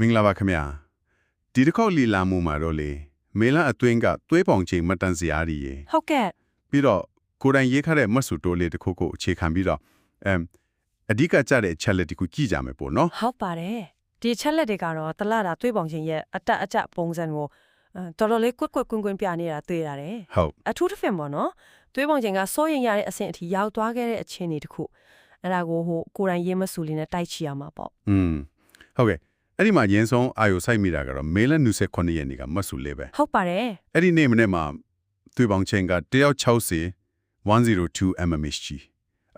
မင်္ဂလာပါခင်ဗျာဒီတစ်ခေါက်လီလာမှုမှာတော့လေမေလအတွင်းကသွေးပေါင်ချိန်မတန်စရာကြီးရေဟုတ်ကဲ့ပြီးတော့ကိုယ်တိုင်ရေးခတဲ့မတ်ဆူတိုးလေးတစ်ခုခုအခြေခံပြီးတော့အမ်အဓိကကြတဲ့ချက်လက်တစ်ခုကြည့်ကြမယ်ပေါ့နော်ဟုတ်ပါတယ်ဒီချက်လက်တွေကတော့တလတာသွေးပေါင်ခြင်းရဲ့အတက်အကျပုံစံကိုအဲတော်တော်လေးကွက်ကွက်ကွင်းကွင်းပြနေတာတွေ့ရတယ်ဟုတ်အထူးသဖြင့်ပေါ့နော်သွေးပေါင်ခြင်းကစိုးရင်ရတဲ့အဆင့်အထိရောက်သွားခဲ့တဲ့အခြေအနေတစ်ခုအဲ့ဒါကိုဟိုကိုယ်တိုင်ရေးမဆူလေးနဲ့တိုက်ချီရမှာပေါ့อืมဟုတ်ကဲ့ အဲ့ဒီမှာရင်းဆုံးအာယုစိုက်မိတာကတော့မေလ29ရက်နေ့ကမတ်ဆူလေးပဲဟုတ်ပါတယ်အဲ့ဒီနေ့မနေ့မှာသွေးပေါင်ချိန်ကတယောက်60 102 mmHg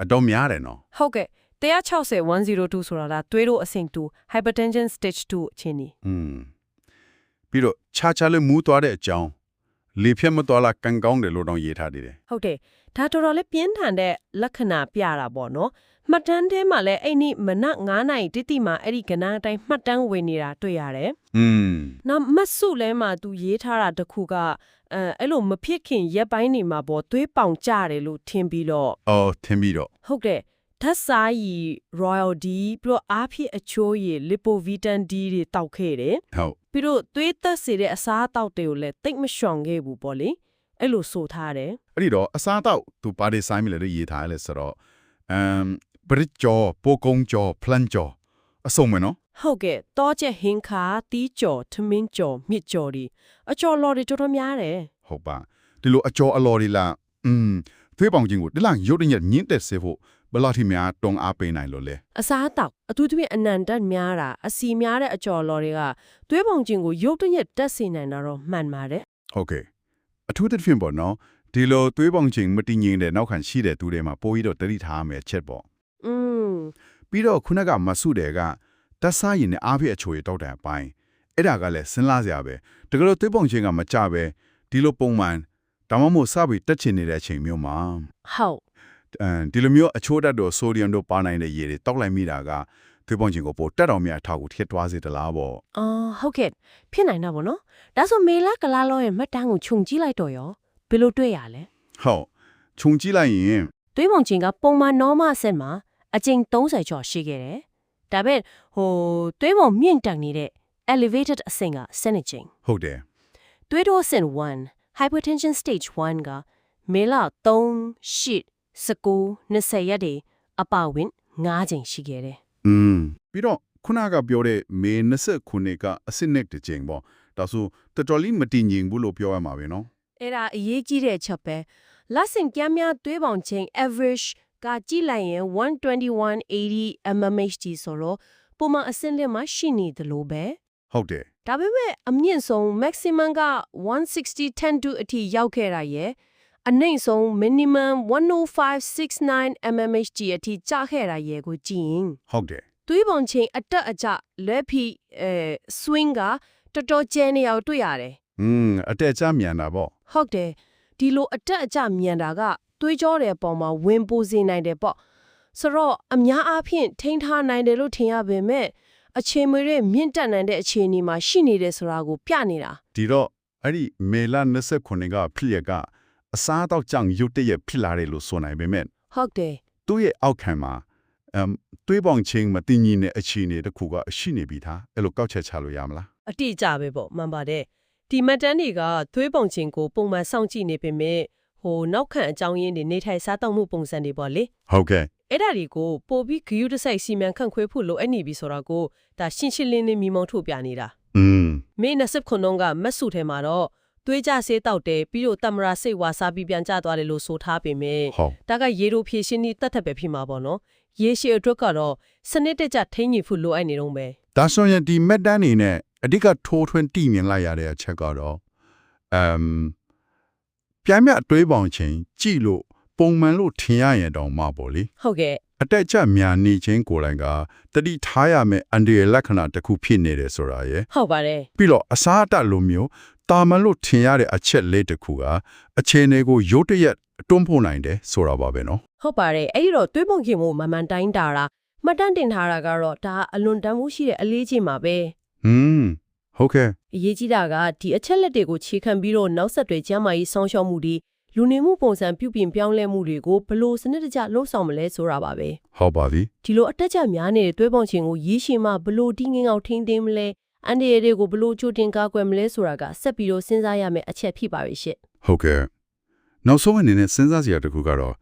အတော့များတယ်နော်ဟုတ်ကဲ့160 102ဆိုတာကသွေးတို့အဆင့်2 hypertension stage 2အခြေအနေอืมပြီးတော့ခြားခြားလေးမူးသွားတဲ့အကြောင်း လေဖြတ်မသွားလားကန်ကောင်းတယ်လို့တော့ရေးထားသေးတယ်ဟုတ်တယ်ဒါတော်တော်လေးပြင်းထန်တဲ့လက္ခဏာပြတာပေါ့နော်မှတ်တမ်းထဲမှာလည်းအဲ့ဒီမနက်9နာရီတိတိမှာအဲ့ဒီကဏ္ဍအတိုင်းမှတ်တမ်းဝင်နေတာတွေ့ရတယ်อืมနောက်မတ်စုလဲမှာသူရေးထားတာတစ်ခုကအဲအဲ့လိုမဖြစ်ခင်ရက်ပိုင်းနေမှာပေါ့သွေးပေါင်ကြတယ်လို့ထင်ပြီးတော့အော်သင်ပြီးတော့ဟုတ်တယ် ဓာတ်စားရည် royal d ပြီးတော့အားဖြည့်အချိုးရည် lipovitan d တွေတောက်ခဲ့တယ်ဟုတ်ပြီးတော့သွေးသက်စေတဲ့အစားအသောက်တွေကိုလည်းတိတ်မလျှောင်ခဲ့ဘူးပေါ့လေအဲ့လိုဆိုထားတယ်အဲ့ဒီတော့အစားတော့သူပါဒီဆိုင်မလဲရေးထားလဲဆိုတော့အမ်ဘရစ်ကျော်ပိုကုံကျော်ဖလန်ကျော်အစုံမယ်နော်ဟုတ်ကဲ့တောချက်ဟင်းခါတီးကြော်ထမင်းကြော်မြစ်ကြော်ဒီအကျော်လော်တွေတော်တော်များတယ်ဟုတ်ပါဒီလိုအကျော်အလော်ဒီလားอืมသွေးပေါင်ခြင်းကိုဒီလားရုပ်တရက်ညင်းတက်စေဖို့ ဘယ်လောက်ထိများတုံအားပေးနိုင်လို့လဲအစားအသောက်အထူးသဖြင့်အနန္တများတာအစီများတဲ့အကျော်လော်တွေကသွေးပုံချင်းကိုရုပ်တရက်တက်စေနိုင်တာတော့မှန်ပါတယ်ဟုတ်ကဲ့အထူးသဖြင့်ပေါ့နော်ဒီလိုသွေးပေါင်ခြင်းမတည်ငြိမ်တဲ့နောက်ခံရှိတဲ့သူတွေမှာပိုပြီးတော့တတိထားမယ်ချက်ပေါ့อืมပြီးတော့ခုနကမဆုတယ်ကတက်စားရင်နဲ့အားဖြည့်အချိုရတောက်တဲ့အပိုင်းအဲ့ဒါကလည်းစဉ်းစားစရာပဲတကယ်လို့သွေးပေါင်ခြင်းကမကြပဲဒီလိုပုံမှန်ဒါမှမဟုတ်စပြီးတက်ချင်နေတဲ့အချိန်မျိုးမှာဟုတ်အဲ ဒီလိုမျိုးအချိုးဓာတ်တို့ဆိုဒီယမ်တို့ပါနိုင်တဲ့ရေတွေတောက်လိုက်မိတာကသွေးပေါင်ခြင်းကိုပိုတက်တော်မြတ်အထောက်ကိုထည့်သွားစေတလားပေါ့အော်ဟုတ်ကဲ့ဖြစ်နိုင်တာပေါ့နော်ဒါဆိုမေလာကလာလောရဲ့မှတ်တမ်းကိုခြုံကြည့်လိုက်တော့ရောဘယ်လိုတွေ့ရလဲဟုတ်ခြုံကြည့်လိုက်ရင်သွေးပုံချင်းကပုံမှန် normal အဆင့်မှာအကျဉ်30ကျော်ရှိခဲ့တယ်ဒါပေမဲ့ဟိုသွေးပုံမြင့်တက်နေတဲ့ elevated အဆင့်က7ကျင်းဟုတ်တယ်သွေးတိုးအဆင့်1 hypertension stage 1ကမေလ3 8 19 20ရက်တွေအပဝင့်9ချိန်ရှိခဲ့တယ် อืมပြီးတော့ခုနကပြောတဲ့မေ29ခုနှစ်ကအစစ်နဲ့တစ်ချိန်ပေါ့ဒါဆိုတော်တော်လေးမတည်ငြိမ်ဘူးလို့ပြောရမှာပဲเนาะ အဲ့ဒါအရေးကြီးတဲ့ချက်ပဲလက်ဆင့်ကမ်းများသွေးပေါင်ချိန် average ကကြည့်လိုက်ရင်12180 mmHg ဆိုတော့ပုံမှန်အဆင့်လက်မှာရှိနေတယ်လို့ပဲ ဟုတ်တယ် ဒါပေမဲ့အမြင့်ဆုံး maximum က160 10 to အထိရောက်ခဲ့တာရဲ့ အနှိမ့်ဆုံး minimum 10569 mmHg အထိကျခဲ့တာရဲ့ကိုကြည့်ရင်ဟုတ်တယ်သွေးပုံချင်းအတက်အကျလွဲဖီအဲ swing ကတော်တော်ကျဲနေအောင်တွေ့ရတယ်อืมအတက်အကျမြန်တာပေါ့ဟုတ်တယ်ဒီလိုအတက်အကျမြန်တာကသွေးကြောတဲ့ပုံမှာဝင်ပိုးစေနိုင်တယ်ပေါ့ဆိုတော့အများအားဖြင့်ထိန်းထားနိုင်တယ်လို့ထင်ရပေမဲ့အချိန်မရွေးမြင့်တက်နိုင်တဲ့အခြေအနေမှာရှိနေတယ်ဆိုတာကိုပြနေတာဒီတော့အဲ့ဒီမေလ29ခုနှစ်ကဖြစ်ရက အစားတော့ကြောင့်ရုတ်တရက်ဖြစ်လာတယ်လို့ဆိုနိုင်ပေမဲ့ဟုတ်တယ်သူ့ရဲ့အောက်ခံမှာအမ်တွေးပေါင်ချင်းမတည်ငြိမ်တဲ့အခြေအနေတစ်ခုကရှိနေပြီသားအဲ့လိုကောက်ချက်ချလို့ရမလားအတိအကျပဲပေါ့မှန်ပါတယ်ဒီမတ်တန်းတွေကသွေးပုံချင်းကိုပုံမှန်စောင့်ကြည့်နေပေမဲ့ဟိုနောက်ခံအကြောင်းရင်းတွေနေထိုင်စားတောက်မှုပုံစံတွေပေါ့လေဟုတ်ကဲ့အဲ့ဒါတွေကိုပို့ပြီးဂယုတစိုက်စီမံခန့်ခွဲဖို့လိုအပ်နေပြီဆိုတာကိုဒါရှင်းရှင်းလင်းလင်းမိမောင်းထုတ်ပြနေတာอืมမေ20ခုနှုန်းကမတ်စုထဲမှာတော့ သွေးကြဆေးတောက်တယ်ပြီးတော့တမရာစိတ်ဝါစားပြီးပြန်ကျသွားတယ်လို့ဆိုထားပေမဲ့ဟုတ်ဒါကရေတို့ဖြည့်ရှင်းပြီးတတ်တတ်ပဲဖြစ်မှာပေါ့နော်ရေရှည်အတွက်ကတော့စနစ်တကျထိန်းညှိဖို့လိုအပ်နေတော့ပဲဒါဆိုရင်ဒီမက်တန်းနေနဲ့အဓိကထိုးထွင်းတည်မြင်လိုက်ရတဲ့အချက်ကတော့အမ်ပြန်မြအတွေးပေါင်ချင်းကြည့်လို့ပုံမှန်လို့ထင်ရရင်တောင်မှပေါ့လေဟုတ်ကဲ့အတက်အကျမြန်နေခြင်းကိုယ်တိုင်ကတတိထားရမယ့်အန်ဒီရဲ့လက္ခဏာတစ်ခုဖြစ်နေတယ်ဆိုတာရယ်ဟုတ်ပါတယ်ပြီးတော့အစားအတတ်လိုမျိုး တာမန်လို့ထင်ရတဲ့အချက်လေးတစ်ခုကအခြေအနေကိုရုတ်တရက်တွန်းဖို့နိုင်တယ်ဆိုတာပါပဲနော်ဟုတ်ပါတယ်အဲ့ဒီတော့သွေးပုံခင်မှုမမှန်တိုင်းတာတာမှတ်တမ်းတင်ထားတာကတော့ဒါအလွန်တန်မှုရှိတဲ့အလေးချိန်ပါပဲဟွန်းဟုတ်ကဲ့အရေးကြီးတာကဒီအချက်လက်တွေကိုခြေခံပြီးတော့နောက်ဆက်တွဲကျန်းမာရေးစောင့်ရှောက်မှုတွေလူနေမှုပုံစံပြုပြင်ပြောင်းလဲမှုတွေကိုဘယ်လို့စနစ်တကျလှုပ်ဆောင်မလဲဆိုတာပါပဲဟုတ်ပါပြီဒီလိုအတက်အကျများနေတဲ့သွေးပုံချင်းကိုရေးရှင်မှဘယ်လို့တီးငင်းအောင်ထိန်းသိမ်းမလဲ အန်ဒီရီတွေကိုဘလို့ချိုတင်ကားကွယ်မလဲဆိုတာကဆက်ပြီးတော့စဉ်းစားရမယ့်အချက်ဖြစ်ပါရဲ့ရှင့် ဟုတ်ကဲ့နောက်ဆုံးအနေနဲ့စဉ်းစားစရာတစ်ခုကတော့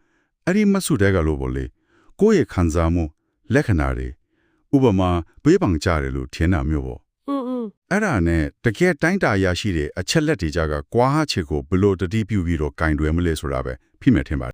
အဲ့ဒီမဆုတဲ့ကလို့ပေါ့လေကိုယ့်ရဲ့ခံစားမှုလက္ခဏာတွေဥပမာပေးပံကြတယ်လို့ထင်တာမျိုးပေါ့ อืมอืม အဲ့ဒါနဲ့တကယ်တိုင်းတာရရှိတဲ့အချက်လက်တွေကြကကွာဟချေကိုဘလို့တတိပြုပြီးတော့ကင်တွယ်မလဲဆိုတာပဲဖိမဲ့ထင်ပါတယ်